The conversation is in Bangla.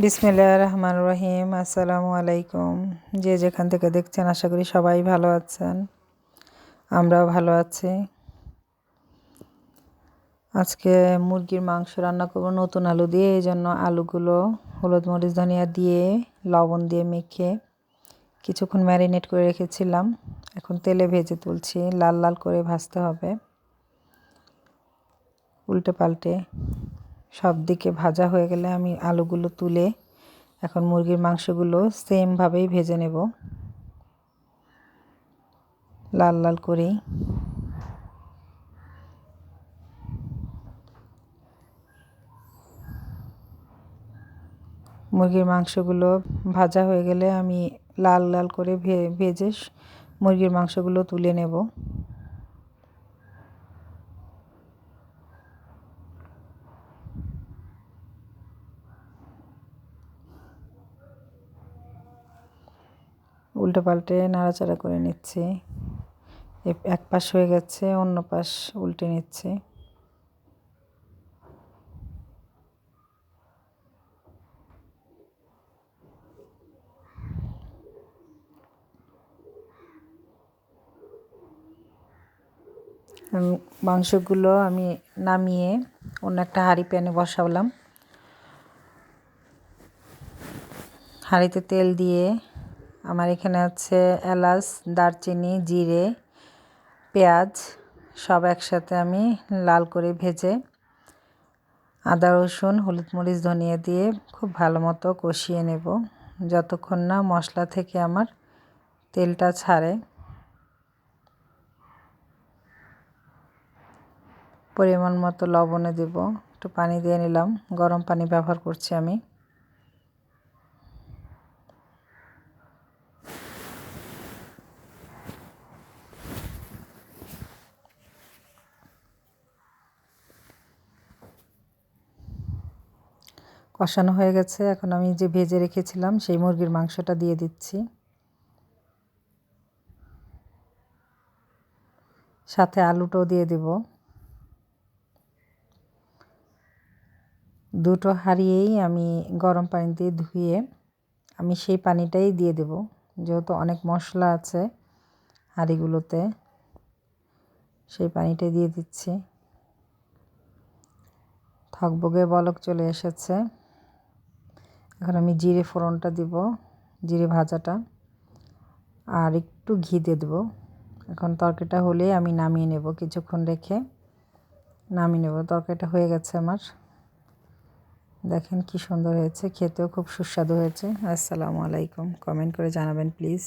বিসমিল্লাহ রহমান রহিম আসসালামু আলাইকুম যে যেখান থেকে দেখছেন, আশা করি সবাই ভালো আছেন। আমরাও ভালো আছি। আজকে মুরগির মাংস রান্না করব নতুন আলু দিয়ে, এই জন্য আলুগুলো হলুদ মরিচ, ধনিয়া দিয়ে, লবণ দিয়ে মেখে কিছুক্ষণ ম্যারিনেট করে রেখেছিলাম। এখন তেলে ভেজে তুলছি, লাল লাল করে ভাজতে হবে। উল্টে পাল্টে সব দিকে ভাজা হয়ে গেলে আমি আলুগুলো তুলে এখন মুরগির মাংসগুলো সেমভাবেই ভেজে নেব। লাল লাল করেই মুরগির মাংসগুলো ভাজা হয়ে গেলে আমি লাল লাল করে ভেজে মুরগির মাংসগুলো তুলে নেব। উল্টো পাল্টে নাড়াচাড়া করে নিচ্ছি। এক পাশ হয়ে গেছে, অন্য পাশ উল্টে নিচ্ছি। মাংসগুলো আমি নামিয়ে অন্য একটা হাঁড়ি প্যানে বসালাম। হাঁড়িতে তেল দিয়ে আমার এখানে আছে এলাচ, দারচিনি, জিরে, পেঁয়াজ, সব একসাথে আমি লাল করে ভেজে আদা, রসুন, হলুদ মরিচ, ধনিয়া দিয়ে খুব ভালো মতো কষিয়ে নেব। যতক্ষণ না মশলা থেকে আমার তেলটা ছাড়ে। পরিমাণ মতো লবণে দেব। একটু পানি দিয়ে নিলাম। গরম পানি ব্যবহার করছি আমি। কষানো হয়ে গেছে। এখন আমি যে ভেজে রেখেছিলাম, সেই মুরগির মাংসটা দিয়ে দিচ্ছি। সাথে আলুটাও দিয়ে দেব। দুটো হারিয়েই আমি গরম পানি দিয়ে ধুয়ে আমি সেই পানিটাই দিয়ে দেব, যেহেতু অনেক মশলা আছে হাঁড়িগুলোতে। সেই পানিটাই দিয়ে দিচ্ছি। থকবগে বলক চলে এসেছে। এখন আমি জিরে ফোড়নটা দিব, জিরে ভাজাটা, আর একটু ঘি দিয়ে দেবো। এখন তরকারিটা হলে আমি নামিয়ে নেব, কিছুক্ষণ রেখে নামিয়ে নেব। তরকারিটা হয়ে গেছে আমার। দেখেন কি সুন্দর হয়েছে, খেতেও খুব সুস্বাদু হয়েছে। আসসালামু আলাইকুম। কমেন্ট করে জানাবেন, প্লিজ।